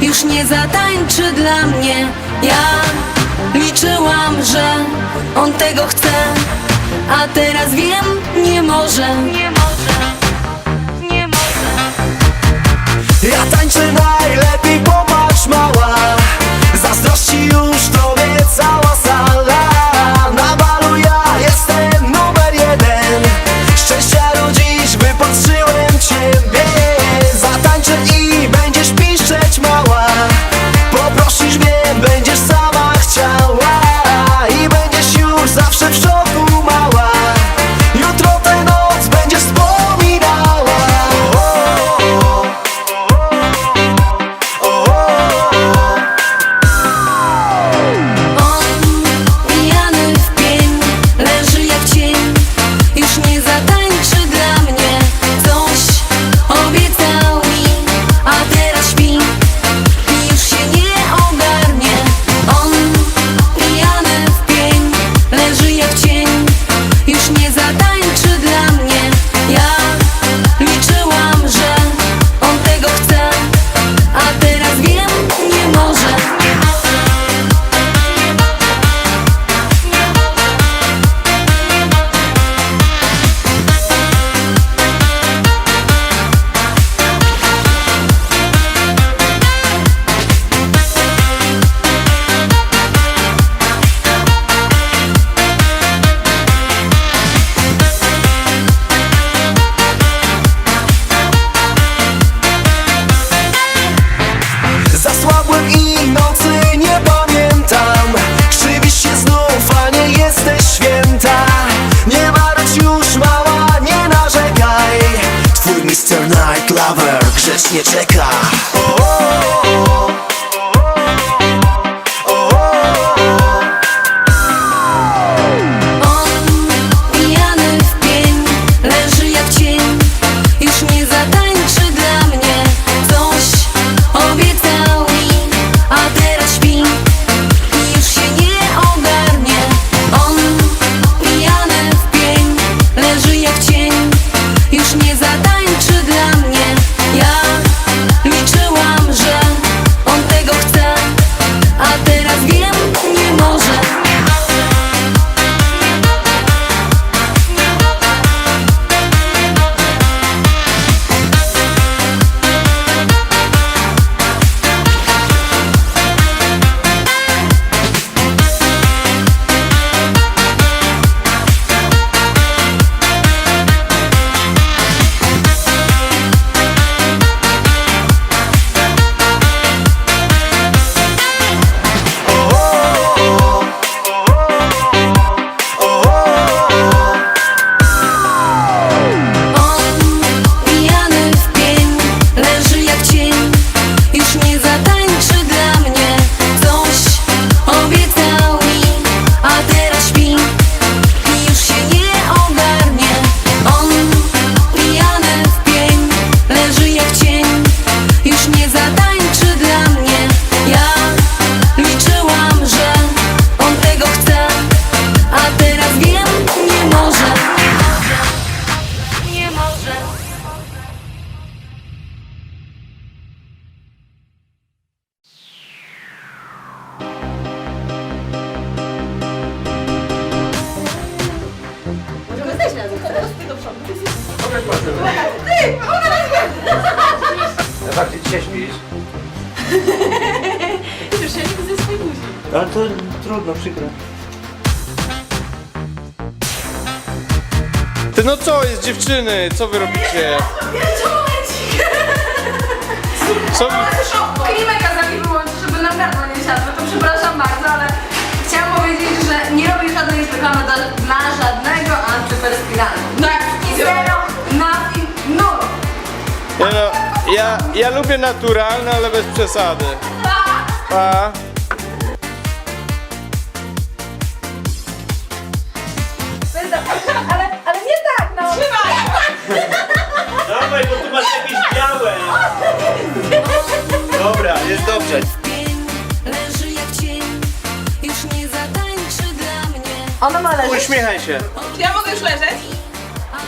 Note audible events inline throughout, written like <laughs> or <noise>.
już nie zatańczy dla mnie. Ja liczyłam, że on tego chce. A teraz wiem, nie może święta Nie marudź już mała, nie narzekaj Twój Mr. Night Lover grzecznie czeka A ty dzisiaj śpisz? Już ja nie ze swojej buzi. Ale to trudno, przykro. Ty no co jest dziewczyny? Co wy robicie? Co wy... Proszę Klimeka za mi wyłączyć, ja, ja lubię naturalne, ale bez przesady. Pa. Ale, ale nie tak, no. Dawaj, bo tu masz jakieś białe. Dobra, jest dobrze. leży jak cień, już nie zatańczy dla mnie. Ona ma leżeć. Uśmiechaj się. Czy ja mogę już leżeć?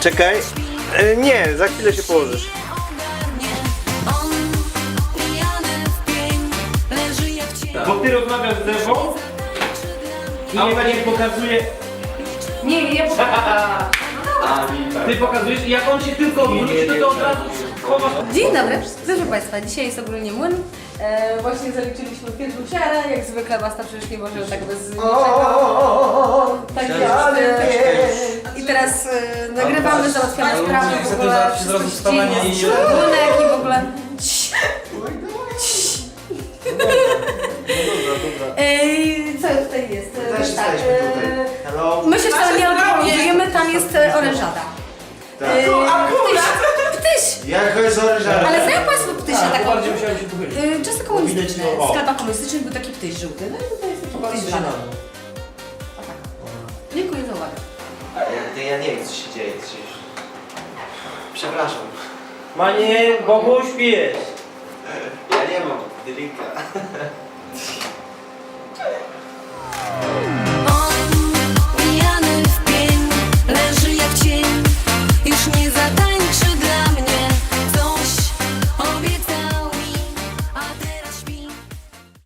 Czekaj. E, nie, za chwilę się położysz. Bo ty rozmawiasz z Ewą i ona nie. pokazuje... Nie, nie, bo... <laughs> Ty pokazujesz i jak on się tylko odwróci, to, to od razu chowasz... Dzień dobry, proszę Państwa, dzisiaj jest ogólnie młyn. E, właśnie zaliczyliśmy pierwszą siarę, jak zwykle Basta przecież nie może tak bez niczego. Tak jest. E, I teraz e, nagrywamy, załatwiamy sprawy, w ogóle wszystko młynek i w ogóle... Ej, co tutaj jest? E, Też tak, jesteśmy e, tutaj. Hello? My się wcale nie alkoholizujemy, tam jest e, orężada. Tak. E, Ptyś, ptyś! Jak jest orężada? Ale znają Państwo ptysia taką? Bardziej musiałem się pochylić. Y, Czasy komunistyczne, O. w sklepach komunistycznych był taki ptyś żółty. No i tutaj jest taki ptyś. O tak. Dziękuję za uwagę. Ja, ja nie wiem co się dzieje. Coś... Przepraszam. Manie, Bogu śpiesz. Ja nie mam drinka. <laughs>